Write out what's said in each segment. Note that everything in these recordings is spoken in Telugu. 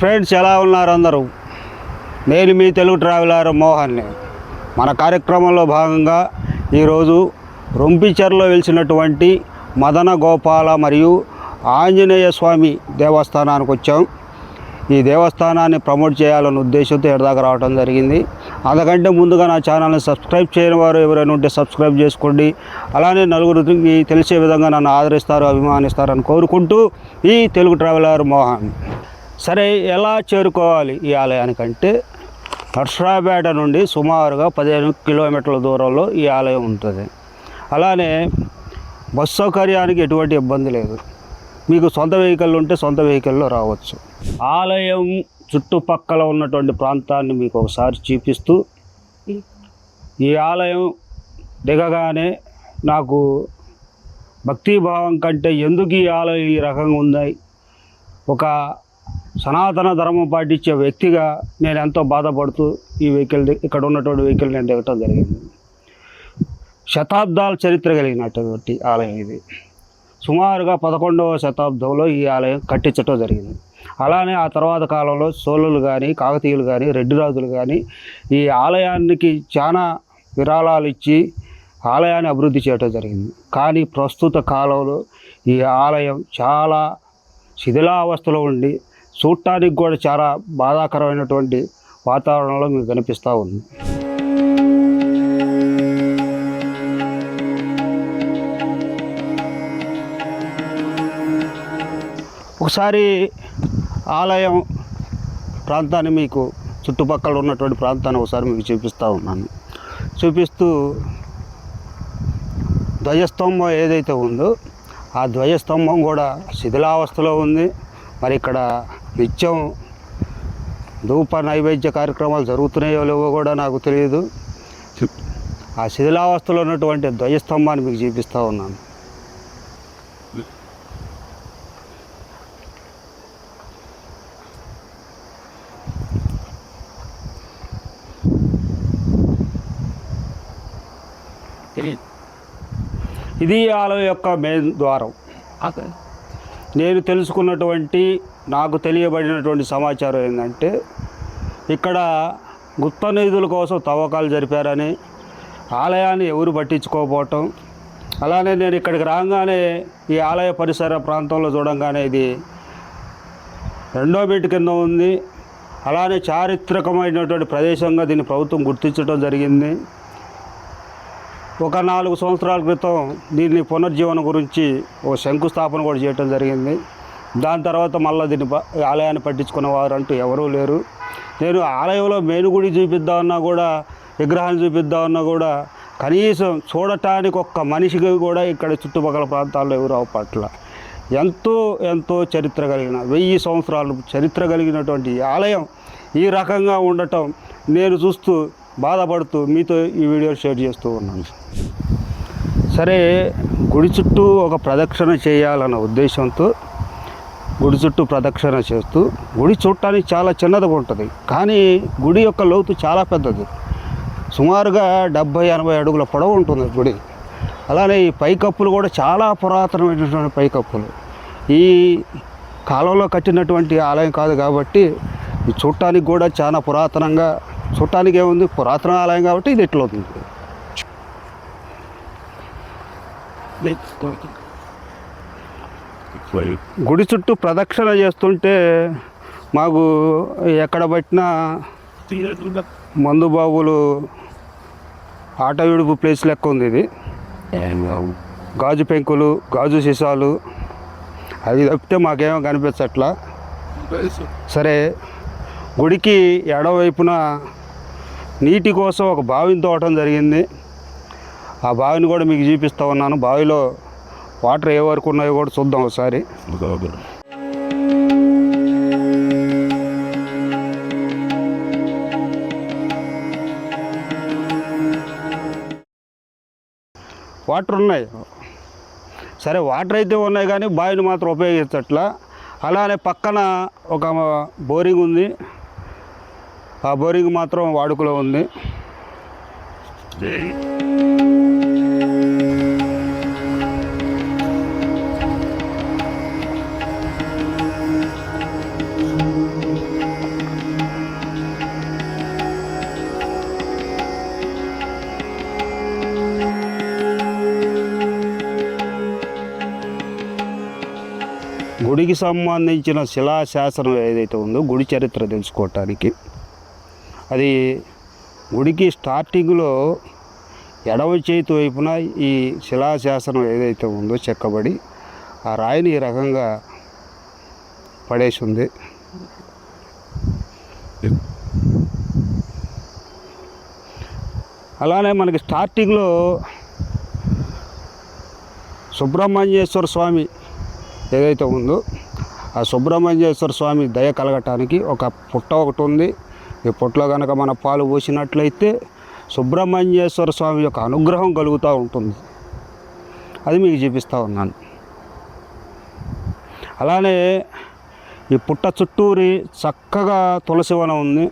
ఫ్రెండ్స్ ఎలా ఉన్నారు అందరూ? నేను మీ తెలుగు ట్రావెలర్ మోహన్ని మన కార్యక్రమంలో భాగంగా ఈరోజు రొంపిచెర్లో వెలిసినటువంటి మదన గోపాల మరియు ఆంజనేయ స్వామి దేవస్థానానికి వచ్చాం. ఈ దేవస్థానాన్ని ప్రమోట్ చేయాలనే ఉద్దేశంతో ఎడదాకా రావడం జరిగింది. అంతకంటే ముందుగా నా ఛానల్ని సబ్స్క్రైబ్ చేయని వారు ఎవరైనా ఉంటే సబ్స్క్రైబ్ చేసుకోండి. అలానే నలుగురికి తెలిసే విధంగా నన్ను ఆదరిస్తారు అభిమానిస్తారని కోరుకుంటూ ఈ తెలుగు ట్రావెలర్ మోహన్. సరే ఎలా చేరుకోవాలి ఈ ఆలయానికంటే నర్సరాపేట నుండి సుమారుగా పదిహేను కిలోమీటర్ల దూరంలో ఈ ఆలయం ఉంటుంది. అలానే బస్ సౌకర్యానికి ఎటువంటి ఇబ్బంది లేదు. మీకు సొంత వెహికల్ ఉంటే సొంత వెహికల్లో రావచ్చు. ఆలయం చుట్టుపక్కల ఉన్నటువంటి ప్రాంతాన్ని మీకు ఒకసారి చూపిస్తూ ఈ ఆలయం దిగగానే నాకు భక్తిభావం కంటే ఎందుకు ఈ ఆలయం ఈ రకంగా ఉంది ఒక సనాతన ధర్మం పాటించే వ్యక్తిగా నేను ఎంతో బాధపడుతూ ఈ వెహికల్ ఇక్కడ ఉన్నటువంటి వెహికల్ నేను దిగటం జరిగింది. శతాబ్దాల చరిత్ర కలిగినటువంటి ఆలయం ఇది. సుమారుగా పదకొండవ శతాబ్దంలో ఈ ఆలయం కట్టించటం జరిగింది. అలానే ఆ తర్వాత కాలంలో సోలులు కానీ కాకతీయులు కానీ రెడ్డిరాజులు కానీ ఈ ఆలయానికి చాలా విరాళాలు ఇచ్చి ఆలయాన్ని అభివృద్ధి చేయటం జరిగింది. కానీ ప్రస్తుత కాలంలో ఈ ఆలయం చాలా శిథిలావస్థలో ఉండి చూడటానికి కూడా చాలా బాధాకరమైనటువంటి వాతావరణంలో మీకు కనిపిస్తూ ఉంది. ఒకసారి ఆలయం ప్రాంతాన్ని మీకు చుట్టుపక్కల ఉన్నటువంటి ప్రాంతాన్ని ఒకసారి మీకు చూపిస్తూ ఉన్నాను. చూపిస్తూ ధ్వజస్తంభం ఏదైతే ఉందో ఆ ధ్వజస్తంభం కూడా శిథిలావస్థలో ఉంది. మరి ఇక్కడ నిత్యం ధూప నైవేద్య కార్యక్రమాలు జరుగుతున్నాయో లేవో కూడా నాకు తెలియదు. ఆ శిథిలావస్థలో ఉన్నటువంటి ధ్వజస్తంభాన్ని మీకు చూపిస్తూ ఉన్నాను. ఇది ఆలయం యొక్క మెయిన్ ద్వారం. నేను తెలుసుకున్నటువంటి నాకు తెలియబడినటువంటి సమాచారం ఏంటంటే ఇక్కడ గుప్త నిధుల కోసం తవ్వకాలు జరిపారని ఆలయాన్ని ఎవరు పట్టించుకోకపోవటం అలానే నేను ఇక్కడికి రాగానే ఈ ఆలయ పరిసర ప్రాంతంలో చూడంగానే ఇది రెండో మెట్టు కింద ఉంది. అలానే చారిత్రకమైనటువంటి ప్రదేశంగా దీన్ని ప్రభుత్వం గుర్తించడం జరిగింది. ఒక నాలుగు సంవత్సరాల క్రితం దీన్ని పునర్జీవనం గురించి ఓ శంకుస్థాపన కూడా చేయటం జరిగింది. దాని తర్వాత మళ్ళీ దీన్ని ప- ఆలయాన్ని పట్టించుకున్న వారు అంటూ ఎవరూ లేరు. నేను ఆలయంలో మేనుగుడి చూపిద్దామన్నా కూడా విగ్రహాన్ని చూపిద్దామన్నా కూడా కనీసం చూడటానికి ఒక్క మనిషికి కూడా ఇక్కడ చుట్టుపక్కల ప్రాంతాల్లో ఎవరు అవపట్ల. ఎంతో ఎంతో చరిత్ర కలిగిన వెయ్యి సంవత్సరాలు చరిత్ర కలిగినటువంటి ఆలయం ఈ రకంగా ఉండటం నేను చూస్తూ బాధపడుతూ మీతో ఈ వీడియో షేర్ చేస్తూ ఉన్నాను సరే. గుడి చుట్టూ ఒక ప్రదక్షిణ చేయాలన్న ఉద్దేశంతో గుడి చుట్టూ ప్రదక్షిణ చేస్తూ గుడి చూడటానికి చాలా చిన్నదిగా ఉంటుంది కానీ గుడి యొక్క లోతు చాలా పెద్దది. సుమారుగా డెబ్భై ఎనభై అడుగుల పొడవు ఉంటుంది గుడి. అలానే ఈ పైకప్పులు కూడా చాలా పురాతనమైనటువంటి పైకప్పులు ఈ కాలంలో కట్టినటువంటి ఆలయం కాదు కాబట్టి ఇది చూడటానికి కూడా చాలా పురాతనంగా చూడటానికి ఏముంది? పురాతన ఆలయం కాబట్టి ఇది ఇట్లా ఉంది గుడి చుట్టూ ప్రదక్షిణ చేస్తుంటే మాకు ఎక్కడ పట్టినా మందు బాబులు ఆట విడుపు ప్లేస్ లెక్క ఉంది ఇది. గాజు పెంకులు గాజు సీసాలు అది తప్పితే మాకేమో కనిపించట్లా. సరే. గుడికి ఎడవైపున నీటి కోసం ఒక బావిని తోవటం జరిగింది. ఆ బావిని కూడా మీకు చూపిస్తూ ఉన్నాను. బావిలో వాటర్ ఏ వరకు ఉన్నాయో కూడా చూద్దాం ఒకసారి. వాటర్ ఉన్నాయి. సరే వాటర్ అయితే ఉన్నాయి కానీ బావిని మాత్రం ఉపయోగించట్లా. అలానే పక్కన ఒక బోరింగ్ ఉంది. ఆ బోరింగ్ మాత్రం వాడుకలో ఉంది. గుడికి సంబంధించిన శిలాశాసనం ఏదైతే ఉందో గుడి చరిత్ర తెలుసుకోవటానికి. అది గుడికి స్టార్టింగ్లో ఎడమ చేతి వైపున ఈ శిలాశాసనం ఏదైతే ఉందో చెక్కబడి ఆ రాయిని ఈ రకంగా పడేసి ఉంది. అలానే మనకి స్టార్టింగ్లో సుబ్రహ్మణ్యేశ్వర స్వామి ఏదైతే ఉందో ఆ సుబ్రహ్మణ్యేశ్వర స్వామి దయ కలగటానికి ఒక పుట్ట ఒకటి ఉంది. ఈ పొట్లో కనుక మన పాలు పోసినట్లయితే సుబ్రహ్మణ్యేశ్వర స్వామి యొక్క అనుగ్రహం కలుగుతూ ఉంటుంది. అది మీకు చూపిస్తూ ఉన్నాను. అలానే ఈ పుట్ట చుట్టూరి చక్కగా తులసివనం ఉంది.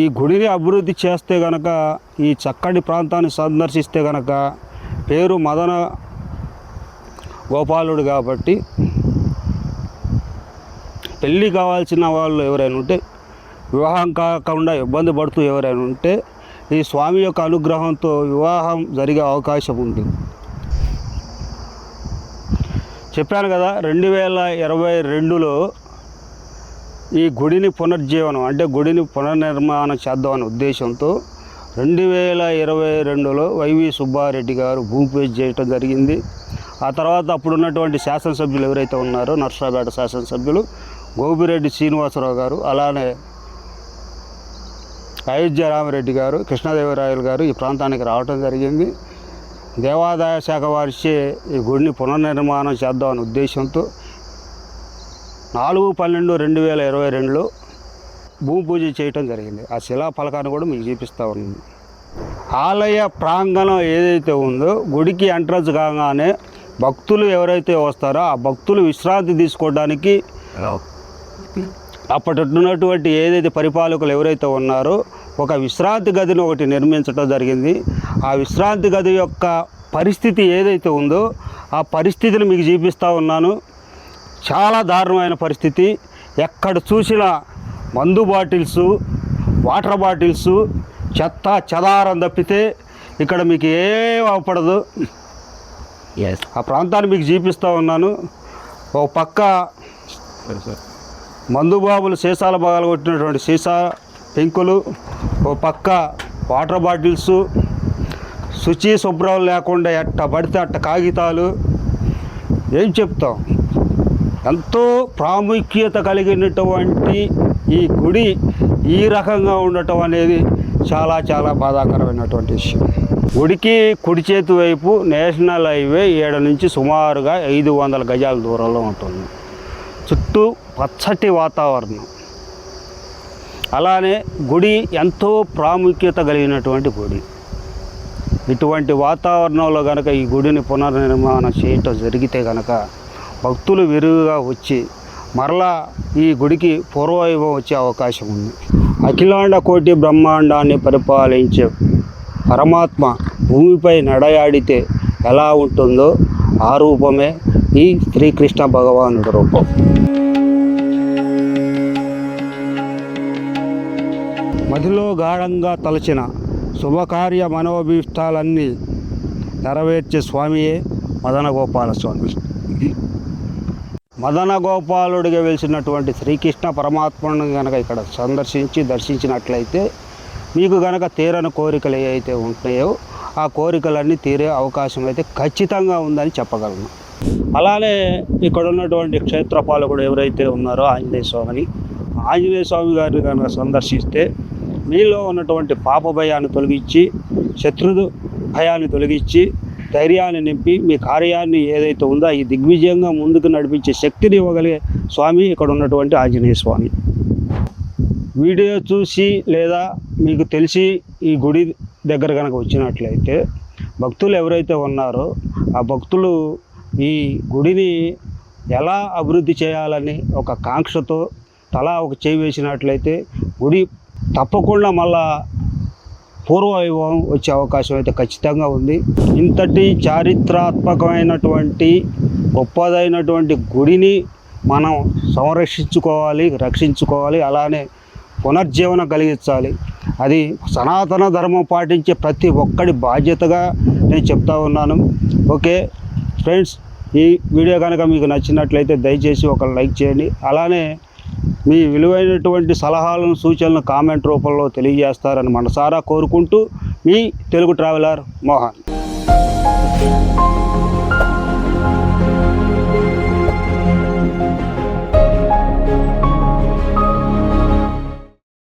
ఈ గుడిని అభివృద్ధి చేస్తే గనక ఈ చక్కటి ప్రాంతాన్ని సందర్శిస్తే గనక పేరు మదన గోపాలుడు కాబట్టి పెళ్ళి కావాల్సిన వాళ్ళు ఎవరైనా ఉంటే వివాహం కాకుండా ఇబ్బంది పడుతూ ఎవరైనా ఉంటే ఈ స్వామి యొక్క అనుగ్రహంతో వివాహం జరిగే అవకాశం ఉంది. చెప్పాను కదా రెండు వేల ఇరవై రెండులో ఈ గుడిని పునర్జీవనం అంటే గుడిని పునర్నిర్మాణం చేద్దామనే ఉద్దేశంతో రెండు వేల ఇరవై రెండులో వైవి సుబ్బారెడ్డి గారు భూమి పూజ చేయటం జరిగింది. ఆ తర్వాత అప్పుడు ఉన్నటువంటి శాసనసభ్యులు ఎవరైతే ఉన్నారో నర్సరాపేట శాసనసభ్యులు గోపిరెడ్డి శ్రీనివాసరావు గారు అలానే అయోధ్య రామరెడ్డి గారు కృష్ణదేవరాయలు గారు ఈ ప్రాంతానికి రావటం జరిగింది. దేవాదాయ శాఖ వారిచే ఈ గుడిని పునర్నిర్మాణం చేద్దామనే ఉద్దేశంతో నాలుగు పన్నెండు రెండు వేల ఇరవై రెండులో భూమి పూజ చేయటం జరిగింది. ఆ శిలా ఫలకాన్ని కూడా మీకు చూపిస్తూ ఉంది ఆలయ ప్రాంగణం ఏదైతే ఉందో గుడికి ఎంట్రన్స్ కాగానే భక్తులు ఎవరైతే వస్తారో ఆ భక్తులు విశ్రాంతి తీసుకోవడానికి అప్పటిన్నటువంటి ఏదైతే పరిపాలకులు ఎవరైతే ఉన్నారో ఒక విశ్రాంతి గదిని ఒకటి నిర్మించడం జరిగింది. ఆ విశ్రాంతి గది యొక్క పరిస్థితి ఏదైతే ఉందో ఆ పరిస్థితిని మీకు చూపిస్తూ ఉన్నాను. చాలా దారుణమైన పరిస్థితి. ఎక్కడ చూసినా మందు బాటిల్స్ వాటర్ బాటిల్స్ చెత్త చెదారం తప్పితే ఇక్కడ మీకు ఏం అవపడదు. ఆ ప్రాంతాన్ని మీకు చూపిస్తూ ఉన్నాను. ఒక పక్క మందుబాబులు సీసాల భాగాలు కొట్టినటువంటి సీసా పెంకులు ఓ పక్క వాటర్ బాటిల్స్ శుచి శుభ్రం లేకుండా ఎట్ట పడితే అట్ట కాగితాలు. ఏం చెప్తాం? ఎంతో ప్రాముఖ్యత కలిగినటువంటి ఈ గుడి ఈ రకంగా ఉండటం అనేది చాలా చాలా బాధాకరమైనటువంటి విషయం. గుడికి కుడి చేతి వైపు నేషనల్ హైవే ఏడు నుంచి సుమారుగా ఐదు వందల గజాల దూరంలో ఉంటుంది. చుట్టూ పచ్చటి వాతావరణం. అలానే గుడి ఎంతో ప్రాముఖ్యత కలిగినటువంటి గుడి. ఇటువంటి వాతావరణంలో కనుక ఈ గుడిని పునర్నిర్మాణం చేయటం జరిగితే కనుక భక్తులు విరివిగా వచ్చి మరలా ఈ గుడికి పూర్వవైభవం వచ్చే అవకాశం ఉంది. అఖిలాండ కోటి బ్రహ్మాండాన్ని పరిపాలించే పరమాత్మ భూమిపై నడయాడితే ఎలా ఉంటుందో ఆ రూపమే ఈ శ్రీకృష్ణ భగవానుడి రూపం. మదిలో గాఢంగా తలచిన శుభకార్య మనోభీష్టాలన్నీ నెరవేర్చే స్వామియే మదన గోపాలస్వామి మదన గోపాలుడిగా వెలిసినటువంటి శ్రీకృష్ణ పరమాత్మను కనుక ఇక్కడ సందర్శించి దర్శించినట్లయితే మీకు గనక తీరని కోరికలు ఏవైతే ఉంటాయో ఆ కోరికలన్నీ తీరే అవకాశం అయితే ఖచ్చితంగా ఉందని చెప్పగలను. అలానే ఇక్కడ ఉన్నటువంటి క్షేత్రపాలకుడు ఎవరైతే ఉన్నారో ఆంజనేయ స్వామిని ఆంజనేయ స్వామి గారిని కనుక సందర్శిస్తే మీలో ఉన్నటువంటి పాప భయాన్ని తొలగించి శత్రుడు భయాన్ని తొలగించి ధైర్యాన్ని నింపి మీ కార్యాన్ని ఏదైతే ఉందో ఈ దిగ్విజయంగా ముందుకు నడిపించే శక్తిని ఇవ్వగలిగే స్వామి ఇక్కడ ఉన్నటువంటి ఆంజనేయ స్వామి. వీడియో చూసి లేదా మీకు తెలిసి ఈ గుడి దగ్గర కనుక వచ్చినట్లయితే భక్తులు ఎవరైతే ఉన్నారో ఆ భక్తులు ఈ గుడిని ఎలా అభివృద్ధి చేయాలని ఒక కాంక్షతో తలా ఒక చేయి వేసినట్లయితే గుడి తప్పకుండా మళ్ళా పూర్వవైభవం వచ్చే అవకాశం అయితే ఖచ్చితంగా ఉంది. ఇంతటి చారిత్రాత్మకమైనటువంటి గొప్పదైనటువంటి గుడిని మనం సంరక్షించుకోవాలి రక్షించుకోవాలి అలానే పునర్జీవన కలిగించాలి. అది సనాతన ధర్మం పాటించే ప్రతి ఒక్కడి బాధ్యతగా నేను చెప్తా ఉన్నాను. ఓకే ఫ్రెండ్స్ ఈ వీడియో కనుక మీకు నచ్చినట్లయితే దయచేసి ఒక లైక్ చేయండి. అలానే మీ విలువైనటువంటి సలహాలను సూచనలను కామెంట్ రూపంలో తెలియజేస్తారని మనసారా కోరుకుంటూ మీ తెలుగు ట్రావెలర్ మోహన్.